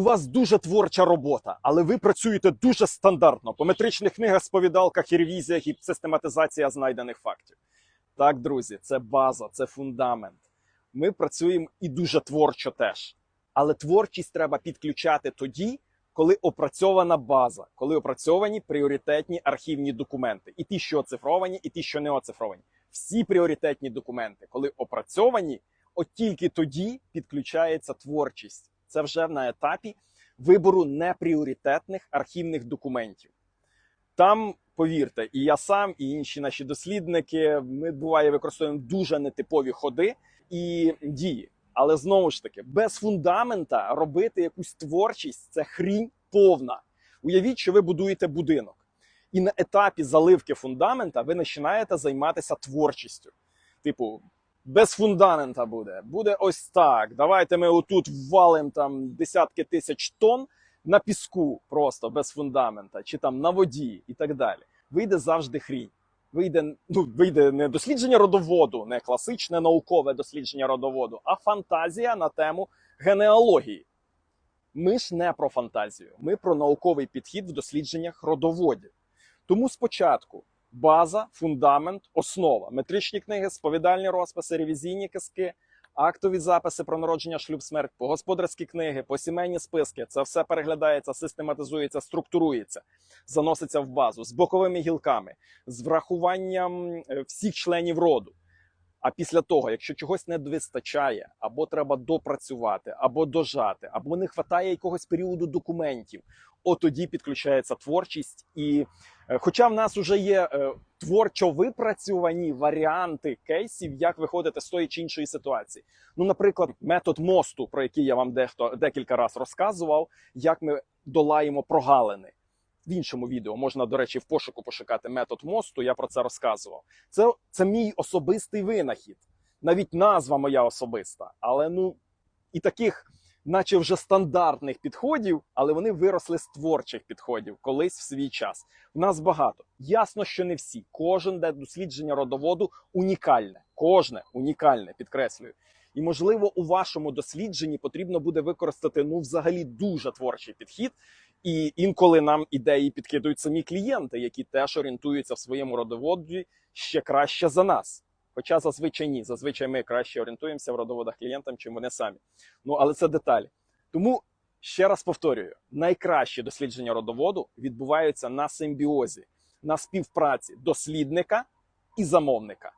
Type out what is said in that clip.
у вас дуже творча робота, але ви працюєте дуже стандартно по метричних книгах, сповідалках і ревізіях і систематизація знайдених фактів. Так, друзі, це база, це фундамент. Ми працюємо і дуже творчо теж. Але творчість треба підключати тоді, коли опрацьована база, коли опрацьовані пріоритетні архівні документи, і ті, що оцифровані, і ті, що не оцифровані. Всі пріоритетні документи, коли опрацьовані, от тільки тоді підключається творчість. Це вже на етапі вибору непріоритетних архівних документів. Там, повірте, і я сам, і інші наші дослідники, ми буває використовуємо дуже нетипові ходи і дії. Але знову ж таки, без фундамента робити якусь творчість це хрінь повна. Уявіть, що ви будуєте будинок, і на етапі заливки фундамента ви починаєте займатися творчістю. Типу, без фундамента буде. Буде ось так. Давайте ми отут ввалимо там десятки тисяч тонн на піску, просто без фундамента, чи там на воді і так далі. Вийде завжди хрінь. Вийде, ну, вийде не дослідження родоводу, не класичне наукове дослідження родоводу, а фантазія на тему генеалогії. Ми ж не про фантазію, ми про науковий підхід в дослідженнях родоводів. Тому спочатку база, фундамент, основа, метричні книги, сповідальні розписи, ревізійні киски, актові записи про народження, шлюб, смерть, господарські книги, посімейні списки. Це все переглядається, систематизується, структурується, заноситься в базу з боковими гілками, з врахуванням е, всіх членів роду. А після того, якщо чогось не вистачає, або треба допрацювати, або дожати, або не вистачає якогось періоду документів, от тоді підключається творчість. І хоча в нас вже є е, творчо випрацьовані варіанти кейсів, як виходити з тої чи іншої ситуації. Ну, наприклад, метод мосту, про який я вам дехто декілька разів розказував, як ми долаємо прогалини. В іншому відео можна, до речі, в пошуку пошукати метод мосту. Я про це розказував. Це, це мій особистий винахід, навіть назва моя особиста. Але ну і таких, наче вже стандартних підходів, але вони виросли з творчих підходів колись в свій час. В нас багато. Ясно, що не всі. Кожен де дослідження родоводу унікальне, кожне унікальне, підкреслюю. І можливо, у вашому дослідженні потрібно буде використати ну, взагалі дуже творчий підхід. І інколи нам ідеї підкидують самі клієнти, які теж орієнтуються в своєму родоводі ще краще за нас. Хоча зазвичай ні, зазвичай ми краще орієнтуємося в родоводах клієнтам, чим вони самі. Ну але це деталі. Тому ще раз повторюю: найкращі дослідження родоводу відбуваються на симбіозі, на співпраці дослідника і замовника.